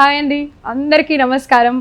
Hi అండి. అందరికీ నమస్కారం.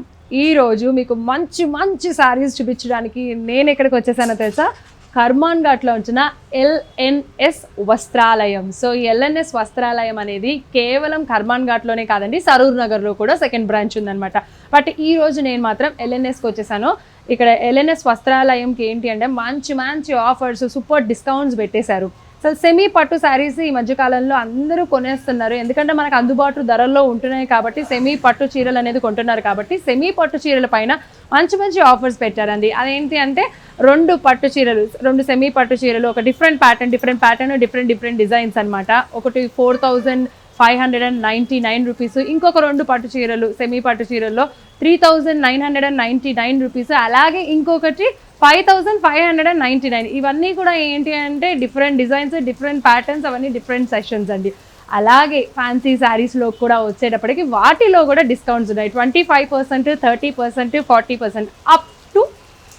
ఈ రోజు మీకు మంచి మంచి శారీస్ చూపించడానికి నేను ఎక్కడికి వచ్చేసానో తెలుసా? కర్మాన్ ఘాట్లో ఉంచిన ఎల్ఎన్ఎస్ వస్త్రాలయం. సో ఈ ఎల్ఎన్ఎస్ వస్త్రాలయం అనేది కేవలం కర్మాన్ ఘాట్లోనే కాదండి సరూర్ నగర్లో కూడా సెకండ్ బ్రాంచ్ ఉందన్నమాట. బట్ ఈ రోజు నేను మాత్రం ఎల్ఎన్ఎస్కి వచ్చేసాను. ఇక్కడ ఎల్ఎన్ఎస్ వస్త్రాలయంకి ఏంటి అంటే మంచి మంచి ఆఫర్స్ సూపర్ డిస్కౌంట్స్ పెట్టేశారు. అసలు సెమీ పట్టు శారీస్ ఈ మధ్యకాలంలో అందరూ కొనేస్తున్నారు. ఎందుకంటే మనకు అందుబాటు ధరల్లో ఉంటున్నాయి కాబట్టి సెమీ పట్టు చీరలు అనేది కొంటున్నారు కాబట్టి సెమీ పట్టు చీరల పైన మంచి మంచి ఆఫర్స్ పెట్టారండి. అదేంటి అంటే రెండు పట్టు చీరలు రెండు సెమీ పట్టు చీరలు ఒక different pattern different pattern different different designs అనమాట ఒకటి four thousand five hundred and ninety nine rupees. ఇంకొక రెండు పట్టు చీరలు సెమీ పట్టు చీరల్లో three thousand nine hundred and ninety nine rupees. అలాగే ఇంకొకటి five thousand five hundred and ninety nine. ఇవన్నీ కూడా ఏంటి అంటే డిఫరెంట్ డిజైన్స్ డిఫరెంట్ ప్యాటర్న్స్ అవన్నీ డిఫరెంట్ సెషన్స్ అండి. అలాగే ఫ్యాన్సీ శారీస్లో కూడా వచ్చేటప్పటికి వాటిలో కూడా డిస్కౌంట్స్ ఉన్నాయి. Twenty five percent thirty percent forty percent up to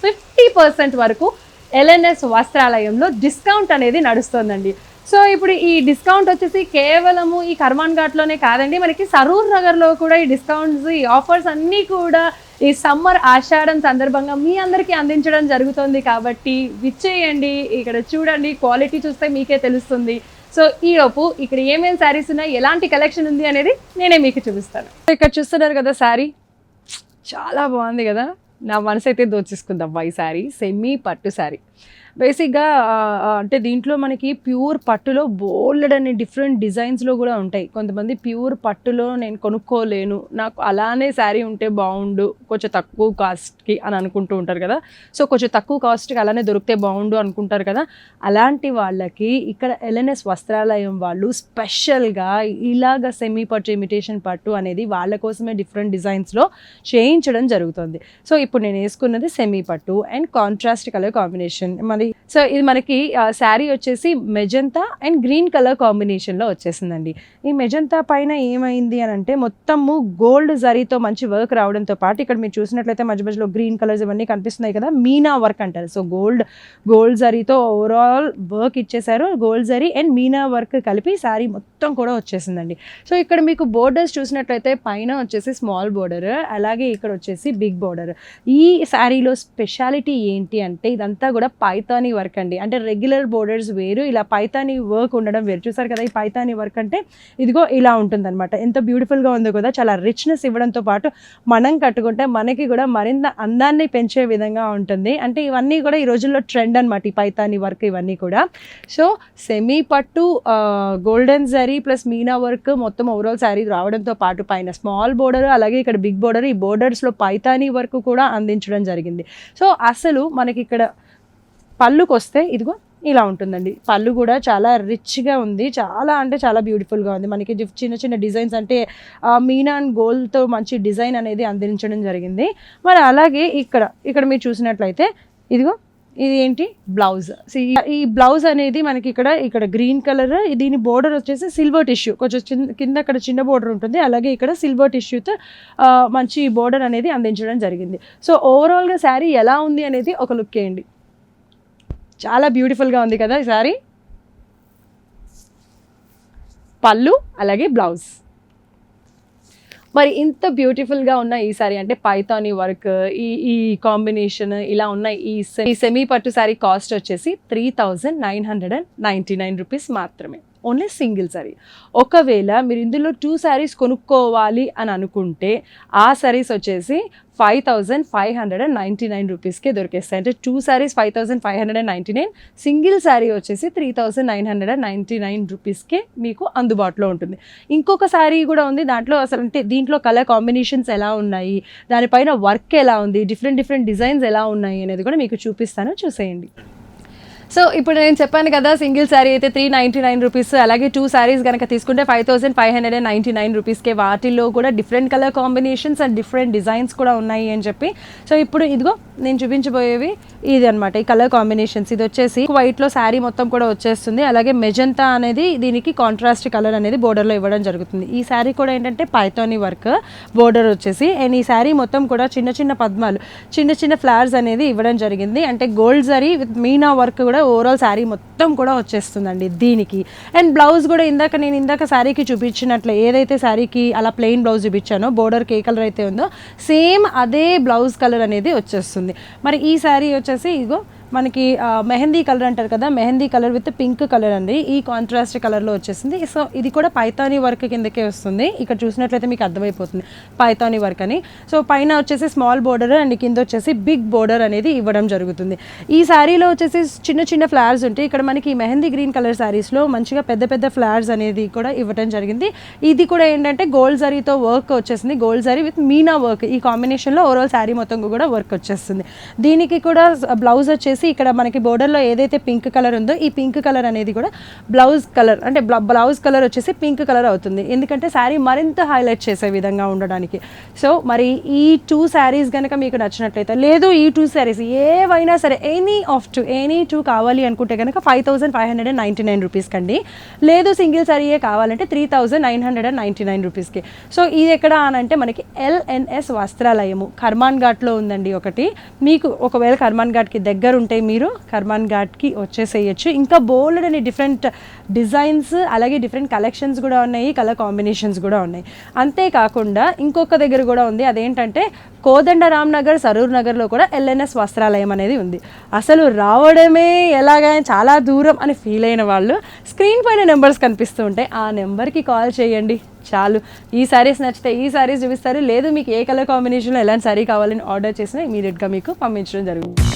fifty percent వరకు ఎల్ఎన్ఎస్ వస్త్రాలయంలో డిస్కౌంట్ అనేది నడుస్తుందండి. సో ఇప్పుడు ఈ డిస్కౌంట్ వచ్చేసి కేవలము ఈ కర్మాన్ ఘాట్లోనే కాదండి. మనకి సరూర్ నగర్లో కూడా ఈ డిస్కౌంట్స్ ఈ ఆఫర్స్ అన్నీ కూడా ఈ సమ్మర్ ఆషాఢం సందర్భంగా మీ అందరికీ అందించడం జరుగుతుంది కాబట్టి విచ్చేయండి. ఇక్కడ చూడండి క్వాలిటీ చూస్తే మీకే తెలుస్తుంది. సో ఈ లోపు ఇక్కడ ఏమేమి శారీస్ ఉన్నాయి ఎలాంటి కలెక్షన్ ఉంది అనేది నేనే మీకు చూపిస్తాను. ఇక్కడ చూస్తున్నారు కదా శారీ? చాలా బాగుంది కదా. నా మనసు అయితే దోచేసుకుందాం ఈ శారీ. సెమీ పట్టు శారీ. బేసిక్గా అంటే దీంట్లో మనకి ప్యూర్ పట్టులో బోల్డ్ అనే డిఫరెంట్ డిజైన్స్లో కూడా ఉంటాయి. కొంతమంది ప్యూర్ పట్టులో నేను కొనుక్కోలేను నాకు అలానే శారీ ఉంటే బాగుండు కొంచెం తక్కువ కాస్ట్కి అని అనుకుంటూ ఉంటారు కదా. సో కొంచెం తక్కువ కాస్ట్కి అలానే దొరికితే బాగుండు అనుకుంటారు కదా. అలాంటి వాళ్ళకి ఇక్కడ ఎల్ఎన్ఎస్ వస్త్రాలయం వాళ్ళు స్పెషల్గా ఇలాగ సెమీ పట్టు ఇమిటేషన్ పట్టు అనేది వాళ్ళ కోసమే డిఫరెంట్ డిజైన్స్లో చేయించడం జరుగుతుంది. సో ఇప్పుడు నేను వేసుకున్నది సెమీ పట్టు అండ్ కాంట్రాస్ట్ కలర్ కాంబినేషన్. మరి సో ఇది మనకి శారీ వచ్చేసి మెజంతా అండ్ గ్రీన్ కలర్ కాంబినేషన్లో వచ్చేసిందండి. ఈ మెజంతా పైన ఏమైంది అని అంటే మొత్తము గోల్డ్ జరీతో మంచి వర్క్ రావడంతో పాటు ఇక్కడ మీరు చూసినట్లయితే మధ్య మధ్యలో గ్రీన్ కలర్స్ ఇవన్నీ కనిపిస్తున్నాయి కదా మీనా వర్క్ అంటారు. సో గోల్డ్ గోల్డ్ జరీతో ఓవరాల్ వర్క్ ఇచ్చేసారు gold zari and meena work కలిపి శారీ మొత్తం కూడా వచ్చేసిందండి. సో ఇక్కడ మీకు బోర్డర్స్ చూసినట్లయితే పైన వచ్చేసి స్మాల్ బోర్డర్ అలాగే ఇక్కడ వచ్చేసి బిగ్ బోర్డర్. ఈ శారీలో స్పెషాలిటీ ఏంటి అంటే ఇదంతా కూడా పైతానీ వర్క్ అండి. అంటే రెగ్యులర్ బోర్డర్స్ వేరు. ఇలా పైతానీ వర్క్ ఉండడం వేరు. చూసారు కదా ఈ పైతానీ వర్క్ అంటే ఇదిగో ఇలా ఉంటుందన్నమాట. ఎంత బ్యూటిఫుల్గా ఉందో కదా చాలా రిచ్నెస్ ఇవ్వడంతో పాటు మనం కట్టుకుంటే మనకి కూడా మరింత అందాన్ని పెంచే విధంగా ఉంటుంది. అంటే ఇవన్నీ కూడా ఈ రోజుల్లో ట్రెండ్ అనమాట ఈ పైతానీ వర్క్ ఇవన్నీ కూడా. సో సెమీ పట్టు golden zari plus meena work మొత్తం ఓవరాల్ శారీ రావడంతో పాటు పైన స్మాల్ బోర్డర్ అలాగే ఇక్కడ బిగ్ బోర్డర్ ఈ బోర్డర్స్లో పైతానీ వర్క్ కూడా అందించడం జరిగింది. సో అసలు మనకి ఇక్కడ పళ్ళుకి వస్తే ఇదిగో ఇలా ఉంటుందండి. పళ్ళు కూడా చాలా రిచ్గా ఉంది. చాలా అంటే చాలా బ్యూటిఫుల్గా ఉంది. మనకి చిన్న చిన్న డిజైన్స్ అంటే మీనా అండ్ గోల్డ్తో మంచి డిజైన్ అనేది అందించడం జరిగింది. మరి అలాగే ఇక్కడ ఇక్కడ మీరు చూసినట్లయితే ఇదిగో ఇది ఏంటి? బ్లౌజ్. ఈ- ఈ బ్లౌజ్ అనేది మనకి ఇక్కడ ఇక్కడ గ్రీన్ కలర్ దీని బోర్డర్ వచ్చేసి సిల్వర్ టిష్యూ కొంచెం చిన్న కింద అక్కడ చిన్న బోర్డర్ ఉంటుంది. అలాగే ఇక్కడ సిల్వర్ టిష్యూతో మంచి బోర్డర్ అనేది అందించడం జరిగింది. సో ఓవరాల్గా శారీ ఎలా ఉంది అనేది ఒక లుక్ వేయండి. చాలా బ్యూటిఫుల్గా ఉంది కదా ఈ శారీ పళ్ళు అలాగే బ్లౌజ్ మరి ఇంత బ్యూటిఫుల్గా ఉన్న ఈ సారీ అంటే పైథానీ వర్క్ ఈ ఈ కాంబినేషన్ ఇలా ఉన్న ఈ ఈ సెమీ పట్టు సారీ కాస్ట్ వచ్చేసి three thousand nine hundred and ninety nine rupees మాత్రమే. Only single sari. ఒకవేళ మీరు ఇందులో టూ శారీస్ కొనుక్కోవాలి అని అనుకుంటే ఆ శారీస్ వచ్చేసి five thousand five hundred and ninety nine రూపీస్కే దొరికేస్తాయి. అంటే two saris five thousand five hundred and ninety nine single sari వచ్చేసి three thousand nine hundred and ninety nine రూపీస్కే మీకు అందుబాటులో ఉంటుంది. ఇంకొక శారీ కూడా ఉంది. దాంట్లో అసలు అంటే దీంట్లో కలర్ కాంబినేషన్స్ ఎలా ఉన్నాయి? దానిపైన వర్క్ ఎలా ఉంది? డిఫరెంట్ డిఫరెంట్ డిజైన్స్ ఎలా ఉన్నాయి అనేది కూడా మీకు చూపిస్తాను. చూసేయండి. సో ఇప్పుడు నేను చెప్పాను కదా సింగిల్ శారీ అయితే త్రీ నైంటీ నైన్ రూపీస్ అలాగే టూ శారీస్ కనుక తీసుకుంటే five thousand five hundred and ninety nine రూపీస్కే వాటిల్లో కూడా different colour combinations and different designs కూడా ఉన్నాయి అని చెప్పి. సో ఇప్పుడు ఇదిగో నేను చూపించబోయేవి ఇది అనమాట ఈ కలర్ కాంబినేషన్స్ ఇది వచ్చేసి వైట్లో శారీ మొత్తం కూడా వచ్చేస్తుంది. అలాగే మెజంతా అనేది దీనికి కాంట్రాస్ట్ కలర్ అనేది బోర్డర్లో ఇవ్వడం జరుగుతుంది. ఈ శారీ కూడా ఏంటంటే పైథానీ వర్క్ బోర్డర్ వచ్చేసి. అండ్ ఈ శారీ మొత్తం కూడా చిన్న చిన్న పద్మాలు చిన్న చిన్న ఫ్లవర్స్ అనేది ఇవ్వడం జరిగింది. అంటే gold zari with meena work కూడా ఓవరాల్ శారీ మొత్తం కూడా వచ్చేస్తుందండి దీనికి. అండ్ బ్లౌజ్ కూడా ఇందాక నేను ఇందాక శారీకి చూపించినట్లు ఏదైతే శారీకి అలా ప్లెయిన్ బ్లౌజ్ చూపించానో బోర్డర్కి ఏ కలర్ అయితే ఉందో సేమ్ అదే బ్లౌజ్ కలర్ అనేది వచ్చేస్తుంది. మరి ఈ శారీ వచ్చేసి ఇగో మనకి మెహందీ కలర్ అంటారు కదా mehendi colour with pink colour అండి. ఈ కాంట్రాస్ట్ కలర్లో వచ్చేసింది. సో ఇది కూడా పైతానీ వర్క్ కిందకే వస్తుంది. ఇక్కడ చూసినట్లయితే మీకు అర్థమైపోతుంది పైతానీ వర్క్ అని. సో పైన వచ్చేసి స్మాల్ బోర్డర్ అండ్ కింద వచ్చేసి బిగ్ బోర్డర్ అనేది ఇవ్వడం జరుగుతుంది. ఈ శారీలో వచ్చేసి చిన్న చిన్న ఫ్లవర్స్ ఉంటాయి. ఇక్కడ మనకి మెహందీ గ్రీన్ కలర్ శారీస్లో మంచిగా పెద్ద పెద్ద ఫ్లవర్స్ అనేది కూడా ఇవ్వడం జరిగింది. ఇది కూడా ఏంటంటే గోల్డ్ జరీతో వర్క్ వచ్చేసింది. Gold zari with meena work. ఈ కాంబినేషన్లో ఓవరాల్ శారీ మొత్తం కూడా వర్క్ వచ్చేస్తుంది. దీనికి కూడా బ్లౌజ్ వచ్చేసి ఇక్కడ మనకి బోర్డర్లో ఏదైతే పింక్ కలర్ ఉందో ఈ పింక్ కలర్ అనేది కూడా బ్లౌజ్ కలర్ అంటే బ్లౌజ్ కలర్ వచ్చేసి పింక్ కలర్ అవుతుంది. ఎందుకంటే శారీ మరింత హైలైట్ చేసే విధంగా ఉండడానికి. సో మరి ఈ టూ శారీస్ కనుక మీకు నచ్చినట్లయితే లేదు ఈ టూ శారీస్ ఏవైనా సరే any of two any two కావాలి అనుకుంటే కనుక five thousand five hundred and ninety nine రూపీస్కి అండి లేదు సింగిల్ శారీయే కావాలంటే three thousand nine hundred and ninety nine రూపీస్కి సో ఇది ఎక్కడ అని అంటే మనకి ఎల్ఎన్ఎస్ వస్త్రాలయము కర్మాన్ ఘాట్లో ఉందండి ఒకటి. మీకు ఒకవేళ కర్మాన్ ఘాట్కి దగ్గర ఉంటే మీరు కర్మాన్ ఘాట్కి వచ్చేసేయచ్చు. ఇంకా బోల్డ్ అని డిఫరెంట్ డిజైన్స్ అలాగే డిఫరెంట్ కలెక్షన్స్ కూడా ఉన్నాయి కలర్ కాంబినేషన్స్ కూడా ఉన్నాయి. అంతేకాకుండా ఇంకొక దగ్గర కూడా ఉంది అదేంటంటే కోదండ రామ్నగర్ సరూర్ నగర్లో కూడా ఎల్ఎన్ఎస్ వస్త్రాలయం అనేది ఉంది. అసలు రావడమే ఎలాగైనా చాలా దూరం అని ఫీల్ అయిన వాళ్ళు స్క్రీన్ పైన నెంబర్స్ కనిపిస్తూ ఉంటాయి ఆ నెంబర్కి కాల్ చేయండి చాలు. ఈ శారీస్ నచ్చితే ఈ శారీస్ చూపిస్తారు. లేదు మీకు ఏ కలర్ కాంబినేషన్లో ఎలాంటి శారీ కావాలని ఆర్డర్ చేసినా ఇమీడియట్గా మీకు పంపించడం జరుగుతుంది.